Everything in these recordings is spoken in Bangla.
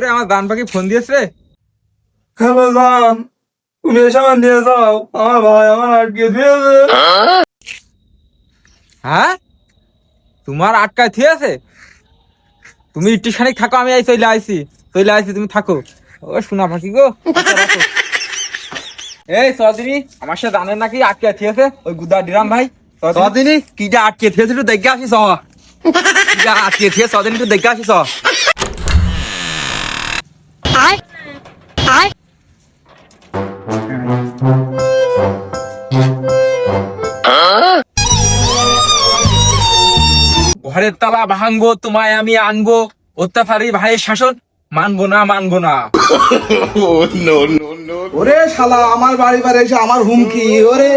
ওরে আমার দান পাখি ফোন দিয়েছে হ্যালো জান তুমি এসে আমার নিয়ে যাও। আমার ভাই আমার আটকে দিয়েছে। হ্যাঁ? তোমার আটকায় ঠিক আছে তুমি একটু খানিক থাকো আমি এই চলে আইছি। চলে আইছি তুমি থাকো। ও শোনা পাখি গো। এই সদিনী আমার সাথে জানেন নাকি আটকে ঠিক আছে ওই গুদা ডিরাম ভাই। সদিনী কিটা আটকে ঠিক আছে একটু দেখে আসিস কিটা আটকে ঠিক আছে সদিনী একটু দেখে আসিস ঘরের তালা ভাঙবো তোমায় আমি আনব। অত্যাচারী ভাইয়ের শাসন মানবো না মানবো না। ওরে শালা আমার বাড়ি বাড়ি এসে আমার হুমকি ওরে।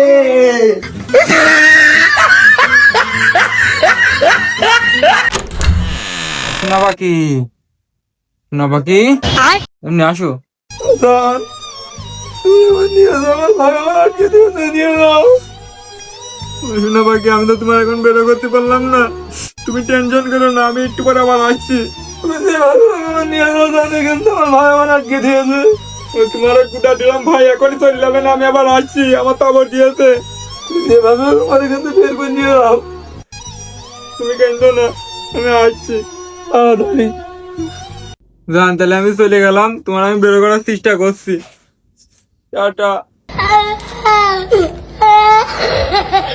শোনা বাকি শোনা বাকি এমনি আসো। জান তুমি আমার আমার আটকে যাও আমি তো তোমার এখন বেরো করতে পারলাম না। তুমি টেনশন করো না, আমি একটু পরে আবার আসছি। তুমি আমার নিয়ে এখান আমার ভাই আমার আটকে দিয়েছে তোমার দিলাম, ভাই, এখনই না, আমি আবার আসছি, আমার দিয়েছে তুমি যেভাবে হোক আমার এখান থেকে বের করে নিয়ে যাও। তুমি না, আমি আসছি। জান, তাহলে আমি চলে গেলাম, তোমার আমি বেরো করার চেষ্টা করছি। টাটা!